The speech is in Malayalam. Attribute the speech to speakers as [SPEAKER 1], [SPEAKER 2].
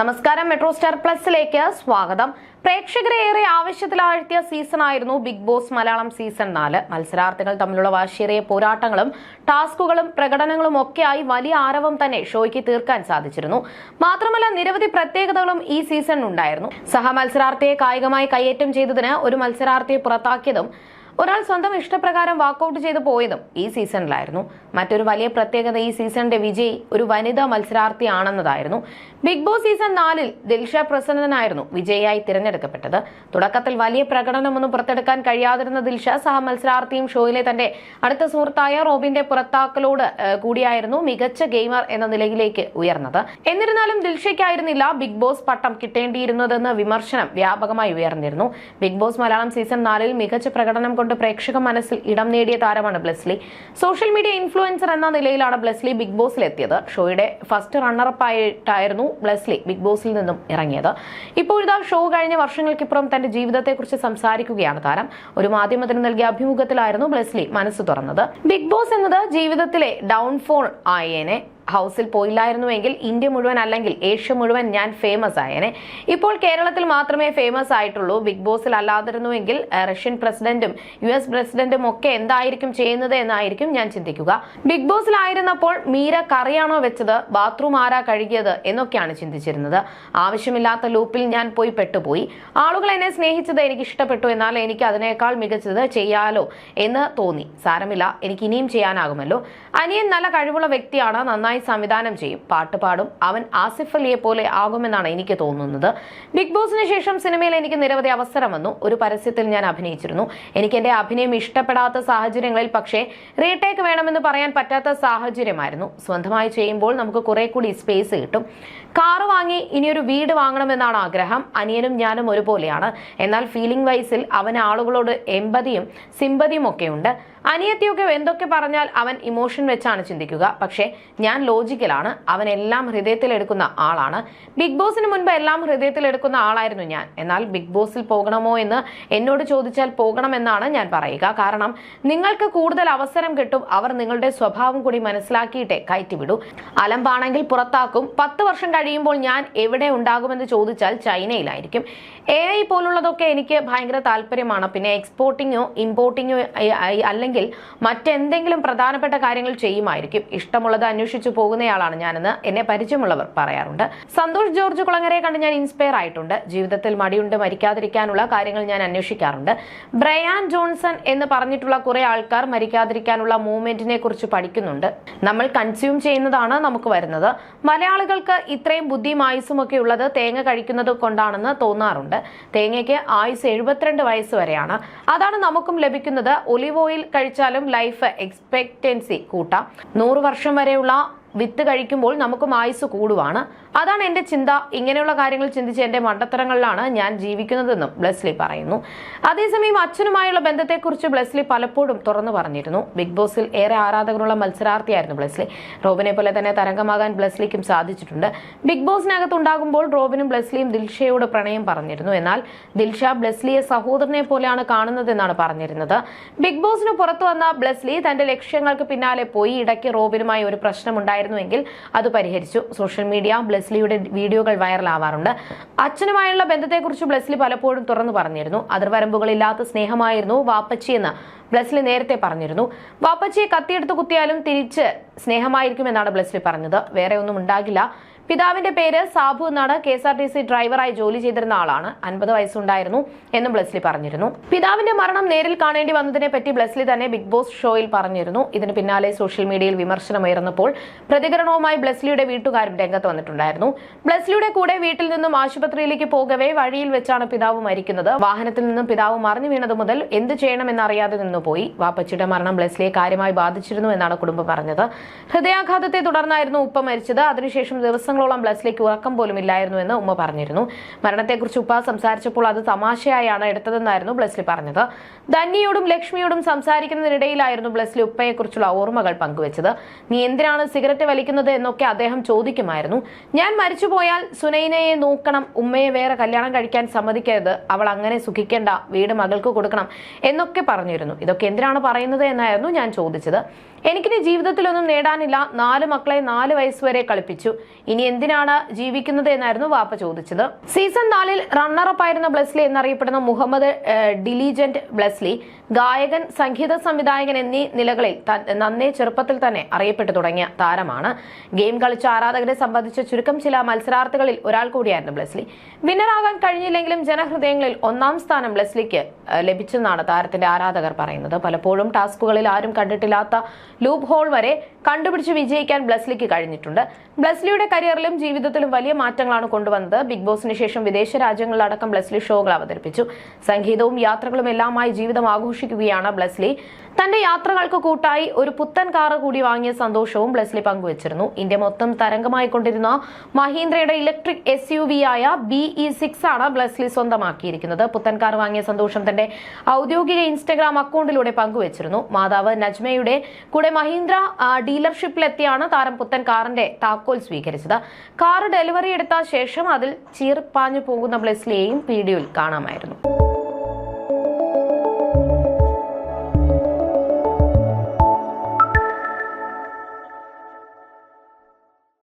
[SPEAKER 1] നമസ്കാരം മെട്രോ സ്റ്റാർ പ്ലസിലേക്ക് സ്വാഗതം. പ്രേക്ഷകരെ ഏറെ ആവശ്യത്തിലാഴ്ത്തിയ സീസൺ ആയിരുന്നു ബിഗ് ബോസ് മലയാളം സീസൺ നാല്. മത്സരാർത്ഥികൾ തമ്മിലുള്ള വാശിയേറിയ പോരാട്ടങ്ങളും ടാസ്കുകളും പ്രകടനങ്ങളും ഒക്കെയായി വലിയ ആരവം തന്നെ ഷോയ്ക്ക് തീർക്കാൻ സാധിച്ചിരുന്നു. മാത്രമല്ല നിരവധി പ്രത്യേകതകളും ഈ സീസണിനുണ്ടായിരുന്നു. ഉണ്ടായിരുന്നു സഹ മത്സരാർത്ഥിയെ കായികമായി കയ്യേറ്റം ചെയ്തതിന് ഒരു മത്സരാർത്ഥിയെ പുറത്താക്കിയതും ഒരാൾ സ്വന്തം ഇഷ്ടപ്രകാരം വാക്കൌട്ട് ചെയ്തു പോയതും ഈ സീസണിലായിരുന്നു. മറ്റൊരു വലിയ പ്രത്യേകത ഈ സീസണിന്റെ വിജയി ഒരു വനിതാ മത്സരാർത്ഥിയാണെന്നതായിരുന്നു. ബിഗ് ബോസ് സീസൺ നാലിൽ ദിൽഷ പ്രസന്നനായിരുന്നു വിജയിയായി തിരഞ്ഞെടുക്കപ്പെട്ടത്. തുടക്കത്തിൽ വലിയ പ്രകടനമൊന്നും പുറത്തെടുക്കാൻ കഴിയാതിരുന്ന ദിൽഷ സഹ മത്സരാർത്ഥിയും ഷോയിലെ തന്റെ അടുത്ത സുഹൃത്തായ റോബിന്റെ പുറത്താക്കലോട് കൂടിയായിരുന്നു മികച്ച ഗെയിമർ എന്ന നിലയിലേക്ക് ഉയർന്നത്. എന്നിരുന്നാലും ദിൽഷയ്ക്കായിരുന്നില്ല ബിഗ് ബോസ് പട്ടം കിട്ടേണ്ടിയിരുന്നതെന്ന് വിമർശനം വ്യാപകമായി ഉയർന്നിരുന്നു. ബിഗ് ബോസ് മലയാളം സീസൺ നാലിൽ മികച്ച പ്രകടനം കൊണ്ട് പ്രേക്ഷക മനസ്സിൽ ഇടം നേടിയ താരമാണ് ബ്ലെസ്ലി. സോഷ്യൽ മീഡിയ ഇൻഫ്ലുവൻസർ എന്ന നിലയിലാണ് ബ്ലെസ്ലി ബിഗ് ബോസിൽ എത്തിയത്. ഷോയുടെ ഫസ്റ്റ് റണ്ണറപ്പ് ആയിട്ടായിരുന്നു ബ്ലെസ്ലി ബിഗ് ബോസിൽ നിന്നും ഇറങ്ങിയത്. ഇപ്പോൾ ഇതാ ഷോ കഴിഞ്ഞ വർഷങ്ങൾക്കിപ്പുറം തന്റെ ജീവിതത്തെക്കുറിച്ച് സംസാരിക്കുകയാണ് താരം. ഒരു മാധ്യമത്തിന് നൽകിയ അഭിമുഖത്തിലായിരുന്നു ബ്ലെസ്ലി മനസ്സ് തുറന്നത്. ബിഗ് ബോസ് എന്നത് ജീവിതത്തിലെ ഡൗൺഫോൾ ആയേനെ ഹൗസിൽ പോയില്ലായിരുന്നുവെങ്കിൽ ഇന്ത്യ മുഴുവൻ അല്ലെങ്കിൽ ഏഷ്യ മുഴുവൻ ഞാൻ ഫേമസ് ആയേനെ. ഇപ്പോൾ കേരളത്തിൽ മാത്രമേ ഫേമസ് ആയിട്ടുള്ളൂ. ബിഗ് ബോസിൽ അല്ലാതിരുന്നുവെങ്കിൽ റഷ്യൻ പ്രസിഡന്റും യു എസ് പ്രസിഡന്റും ഒക്കെ എന്തായിരിക്കും ചെയ്യുന്നത് എന്നായിരിക്കും ഞാൻ ചിന്തിക്കുക. ബിഗ് ബോസിലായിരുന്നപ്പോൾ മീര കറിയാണോ വെച്ചത്? ബാത്റൂം ആരാ കഴുകിയത്? എന്നൊക്കെയാണ് ചിന്തിച്ചിരുന്നത്. ആവശ്യമില്ലാത്ത ലൂപ്പിൽ ഞാൻ പോയി പെട്ടുപോയി. ആളുകൾ എന്നെ സ്നേഹിച്ചത് എനിക്ക് ഇഷ്ടപ്പെട്ടു. എന്നാൽ എനിക്ക് അതിനേക്കാൾ മികച്ചത് ചെയ്യാലോ എന്ന് തോന്നി. സാരമില്ല. എനിക്ക് ഇനിയും ചെയ്യാനാകുമല്ലോ. അനിയൻ നല്ല കഴിവുള്ള വ്യക്തിയാണ്. നന്നായി സംവിധാനം ചെയ്യും. പാട്ട് പാടും. അവൻ ആസിഫ് അലിയെ പോലെ ആകുമെന്നാണ് എനിക്ക് തോന്നുന്നത്. ബിഗ് ബോസിന് ശേഷം സിനിമയിൽ എനിക്ക് നിരവധി അവസരം വന്നു. ഒരു പരസ്യത്തിൽ ഞാൻ അഭിനയിച്ചിരുന്നു. എനിക്ക് എന്റെ അഭിനയം ഇഷ്ടപ്പെടാത്ത സാഹചര്യങ്ങളിൽ പക്ഷേ റീടേക്ക് വേണമെന്ന് പറയാൻ പറ്റാത്ത സാഹചര്യമായിരുന്നു. സ്വന്തമായി ചെയ്യുമ്പോൾ നമുക്ക് കുറെ കൂടി സ്പേസ് കിട്ടും. കാറ് വാങ്ങി ഇനിയൊരു വീട് വാങ്ങണമെന്നാണ് ആഗ്രഹം. അനിയനും ഞാനും ഒരുപോലെയാണ്. എന്നാൽ ഫീലിംഗ് വൈസിൽ അവൻ ആളുകളോട് എമ്പതിയും സിമ്പതിയും ഒക്കെ ഉണ്ട്. അനിയത്തിയൊക്കെ എന്തൊക്കെ പറഞ്ഞാൽ അവൻ ഇമോഷൻ വെച്ചാണ് ചിന്തിക്കുക. പക്ഷേ ഞാൻ ലോജിക്കലാണ്. അവൻ എല്ലാം ഹൃദയത്തിലെടുക്കുന്ന ആളാണ്. ബിഗ് ബോസിന് മുൻപ് എല്ലാം ഹൃദയത്തിലെടുക്കുന്ന ആളായിരുന്നു ഞാൻ. എന്നാൽ ബിഗ് ബോസിൽ പോകണമോ എന്ന് എന്നോട് ചോദിച്ചാൽ പോകണമെന്നാണ് ഞാൻ പറയുക. കാരണം നിങ്ങൾക്ക് കൂടുതൽ അവസരം കിട്ടും. അവർ നിങ്ങളുടെ സ്വഭാവം കൂടി മനസ്സിലാക്കിയിട്ടേ കയറ്റിവിടൂ. അലമ്പാണെങ്കിൽ പുറത്താക്കും. പത്ത് വർഷം കഴിയുമ്പോൾ ഞാൻ എവിടെ ഉണ്ടാകുമെന്ന് ചോദിച്ചാൽ ചൈനയിലായിരിക്കും. എ ഐ പോലുള്ളതൊക്കെ എനിക്ക് ഭയങ്കര താല്പര്യമാണ്. പിന്നെ എക്സ്പോർട്ടിങ്ങോ ഇമ്പോർട്ടിങ്ങോ അല്ലെങ്കിൽ മറ്റെന്തെങ്കിലും പ്രധാനപ്പെട്ട കാര്യങ്ങൾ ചെയ്യുമായിരിക്കും. ഇഷ്ടമുള്ളത് അന്വേഷിച്ചു പോകുന്നയാളാണ് ഞാനെന്ന് എന്നെ പരിചയമുള്ളവർ പറയാറുണ്ട്. സന്തോഷ് ജോർജ് കുളങ്ങരയെ കണ്ട് ഞാൻ ഇൻസ്പയർ ആയിട്ടുണ്ട്. ജീവിതത്തിൽ മടിയുണ്ട് മരിക്കാതിരിക്കാനുള്ള കാര്യങ്ങൾ ഞാൻ അന്വേഷിക്കാറുണ്ട്. ബ്രയാൻ ജോൺസൺ എന്ന് പറഞ്ഞിട്ടുള്ള കുറെ ആൾക്കാർ മരിക്കാതിരിക്കാനുള്ള മൂവ്മെന്റിനെ കുറിച്ച് പഠിക്കുന്നുണ്ട്. നമ്മൾ കൺസ്യൂം ചെയ്യുന്നതാണ് നമുക്ക് വരുന്നത്. മലയാളികൾക്ക് ഇത്രയും ബുദ്ധിയും ആയുസും ഒക്കെ ഉള്ളത് തേങ്ങ കഴിക്കുന്നത് കൊണ്ടാണെന്ന് തോന്നാറുണ്ട്. തേങ്ങയ്ക്ക് ആയുസ് എഴുപത്തിരണ്ട് വയസ്സ് വരെയാണ്. അതാണ് നമുക്കും ലഭിക്കുന്നത്. ഒലിവ് ഓയിൽ കഴിച്ചാലും ലൈഫ് എക്സ്പെക്റ്റൻസി കൂട്ടാം. നൂറ് വർഷം വരെയുള്ള വിത്ത് കഴിക്കുമ്പോൾ നമുക്കും ആയുസ് കൂടുവാണ്. അതാണ് എന്റെ ചിന്ത. ഇങ്ങനെയുള്ള കാര്യങ്ങൾ ചിന്തിച്ച് എന്റെ മണ്ടത്തരങ്ങളിലാണ് ഞാൻ ജീവിക്കുന്നതെന്നും ബ്ലെസ്ലി പറയുന്നു. അതേസമയം അച്ഛനുമായുള്ള ബന്ധത്തെക്കുറിച്ച് ബ്ലെസ്ലി പലപ്പോഴും തുറന്നു പറഞ്ഞിരുന്നു. ബിഗ് ബോസിൽ ഏറെ ആരാധകരുള്ള മത്സരാർത്ഥിയായിരുന്നു ബ്ലെസ്ലി. റോബിനെ പോലെ തന്നെ തരംഗമാകാൻ ബ്ലെസ്ലിക്കും സാധിച്ചിട്ടുണ്ട്. ബിഗ് ബോസിനകത്ത് ഉണ്ടാകുമ്പോൾ റോബിനും ബ്ലെസ്ലിയും ദിൽഷയോട് പ്രണയം പറഞ്ഞിരുന്നു. എന്നാൽ ദിൽഷ ബ്ലെസ്ലിയെ സഹോദരനെ പോലെയാണ് കാണുന്നതെന്നാണ് പറഞ്ഞിരുന്നത്. ബിഗ് ബോസിന് പുറത്തു വന്ന ബ്ലെസ്ലി തന്റെ ലക്ഷ്യങ്ങൾക്ക് പിന്നാലെ പോയി. ഇടയ്ക്ക് റോബിനുമായി ഒരു പ്രശ്നമുണ്ടായിരുന്നുവെങ്കിൽ അത് പരിഹരിച്ചു. സോഷ്യൽ മീഡിയ ബ്ലെസ്ലിയുടെ വീഡിയോകൾ വൈറലാവാറുണ്ട്. അച്ഛനുമായുള്ള ബന്ധത്തെക്കുറിച്ച് ബ്ലെസ്ലി പലപ്പോഴും തുറന്നു പറഞ്ഞിരുന്നു. അതിർവരമ്പുകളില്ലാത്ത സ്നേഹമായിരുന്നു വാപ്പച്ചിയെന്ന് ബ്ലെസ്ലി നേരത്തെ പറഞ്ഞിരുന്നു. വാപ്പച്ചിയെ കത്തിയെടുത്ത് കുത്തിയാലും തിരിച്ച് സ്നേഹമായിരിക്കുമെന്നാണ് ബ്ലെസ്ലി പറഞ്ഞത്. വേറെ ഒന്നും ഉണ്ടാകില്ല. പിതാവിന്റെ പേര് സാബു എന്നാണ് K S R T C ഡ്രൈവറായി ജോലി ചെയ്തിരുന്ന ആളാണ്. അൻപത് വയസ്സുണ്ടായിരുന്നു എന്നും ബ്ലെസ്ലി പറഞ്ഞിരുന്നു. പിതാവിന്റെ മരണം നേരിൽ കാണേണ്ടി വന്നതിനെ പറ്റി ബ്ലെസ്ലി തന്നെ ബിഗ് ബോസ് ഷോയിൽ പറഞ്ഞിരുന്നു. ഇതിന് പിന്നാലെ സോഷ്യൽ മീഡിയയിൽ വിമർശനമുയർന്നപ്പോൾ പ്രതികരണവുമായി ബ്ലെസ്ലിയുടെ വീട്ടുകാരും രംഗത്ത് വന്നിട്ടുണ്ടായിരുന്നു. ബ്ലെസ്ലിയുടെ കൂടെ വീട്ടിൽ നിന്നും ആശുപത്രിയിലേക്ക് പോകവേ വഴിയിൽ വെച്ചാണ് പിതാവ് മരിക്കുന്നത്. വാഹനത്തിൽ നിന്നും പിതാവ് മറിഞ്ഞു വീണത് മുതൽ എന്ത് ചെയ്യണമെന്നറിയാതെ നിന്നുപോയി. വാപ്പച്ചിയുടെ മരണം ബ്ലെസ്ലിയെ കാര്യമായി ബാധിച്ചിരുന്നു എന്നാണ് കുടുംബം പറഞ്ഞത്. ഹൃദയാഘാതത്തെ തുടർന്നായിരുന്നു ഉപ്പ മരിച്ചത്. അതിനുശേഷം ദിവസങ്ങളോളം ബ്ലെസ്ലിക്ക് ഉറക്കം പോലും ഇല്ലായിരുന്നു എന്ന് ഉമ്മ പറഞ്ഞിരുന്നു. മരണത്തെക്കുറിച്ച് ഉപ്പ സംസാരിച്ചപ്പോൾ അത് തമാശയായാണ് എടുത്തതെന്നായിരുന്നു ബ്ലെസ്ലി പറഞ്ഞത്. ധന്യയോടും ലക്ഷ്മിയോടും സംസാരിക്കുന്നതിനിടയിലായിരുന്നു ബ്ലെസ്ലി ഉപ്പയെക്കുറിച്ചുള്ള ഓർമ്മകൾ പങ്കുവച്ചത്. നീ എന്തിനാണ് സിഗരറ്റ് വലിക്കുന്നത് എന്നൊക്കെ അദ്ദേഹം ചോദിക്കുമായിരുന്നു. ഞാൻ മരിച്ചുപോയാൽ സുനൈനയെ നോക്കണം ഉമ്മയെ വേറെ കല്യാണം കഴിക്കാൻ സമ്മതിക്കരുത് അവൾ അങ്ങനെ സുഖിക്കേണ്ട വീട് മകൾക്ക് കൊടുക്കണം എന്നൊക്കെ പറഞ്ഞിരുന്നു. ഇതൊക്കെ എന്തിനാണ് പറയുന്നത് എന്നായിരുന്നു ഞാൻ ചോദിച്ചത്. എനിക്കിനി ജീവിതത്തിലൊന്നും നേടാനില്ല. നാല് മക്കളെ നാല് വയസ്സുവരെ കളിപ്പിച്ചു. ഇനി എന്തിനാണ് ജീവിക്കുന്നത് എന്നായിരുന്നു വാപ്പ ചോദിച്ചത്. സീസൺ നാലിൽ റണ്ണറപ്പ് ആയിരുന്ന ബ്ലെസ്ലി എന്നറിയപ്പെടുന്ന മുഹമ്മദ് ഡിലിജന്റ് ബ്ലെസ്ലി ഗായകൻ സംഗീത സംവിധായകൻ എന്നീ നിലകളിൽ നന്നേ ചെറുപ്പത്തിൽ തന്നെ അറിയപ്പെട്ടു തുടങ്ങിയ താരമാണ്. ഗെയിം കളിച്ച ആരാധകരെ സംബന്ധിച്ച ചുരുക്കം ചില മത്സരാർത്ഥികളിൽ ഒരാൾ കൂടിയായിരുന്നു ബ്ലെസ്ലി. വിന്നറാകാൻ കഴിഞ്ഞില്ലെങ്കിലും ജനഹൃദയങ്ങളിൽ ഒന്നാം സ്ഥാനം ബ്ലെസ്ലിക്ക് ലഭിച്ചെന്നാണ് താരത്തിന്റെ ആരാധകർ പറയുന്നത്. പലപ്പോഴും ടാസ്കുകളിൽ ആരും കണ്ടിട്ടില്ലാത്ത ലൂപ്പ് ഹോൾ വരെ കണ്ടുപിടിച്ച് വിജയിക്കാൻ ബ്ലസ്ലിക്ക് കഴിഞ്ഞിട്ടുണ്ട്. ബ്ലസ്ലിയുടെ കരിയറിലും ജീവിതത്തിലും വലിയ മാറ്റങ്ങളാണ് കൊണ്ടുവന്നത്. ബിഗ് ബോസിന് ശേഷം വിദേശ രാജ്യങ്ങളിലടക്കം ബ്ലസ്ലി ഷോകൾ അവതരിപ്പിച്ചു. സംഗീതവും യാത്രകളും എല്ലാമായി ജീവിതം ആഘോഷിക്കുകയാണ് ബ്ലസ്ലി തന്റെ യാത്രകൾക്ക് കൂട്ടായി ഒരു പുത്തൻ കാറ് കൂടി വാങ്ങിയ സന്തോഷവും ബ്ലസ്ലി പങ്കുവച്ചിരുന്നു. ഇന്ത്യ മൊത്തം തരംഗമായി കൊണ്ടിരുന്ന മഹീന്ദ്രയുടെ ഇലക്ട്രിക് എസ് യു വി ആയ ബിഇ സിക്സ് ആണ് ബ്ലസ്ലി സ്വന്തമാക്കിയിരിക്കുന്നത്. പുത്തൻ കാർ വാങ്ങിയ സന്തോഷം തന്റെ ഔദ്യോഗിക ഇൻസ്റ്റഗ്രാം അക്കൗണ്ടിലൂടെ പങ്കുവച്ചിരുന്നു. മാതാവ് നജ്മയുടെ കൂടെ മഹീന്ദ്ര ഡീലർഷിപ്പിലെത്തിയാണ് താരം പുത്തൻ കാറിന്റെ താക്കോൽ സ്വീകരിച്ചത്. കാർ ഡെലിവറി എടുത്ത ശേഷം അതിൽ ചീർപ്പാഞ്ഞു പോകുന്ന ബ്ലെസ്ലിയെയും വീഡിയോയിൽ കാണാമായിരുന്നു.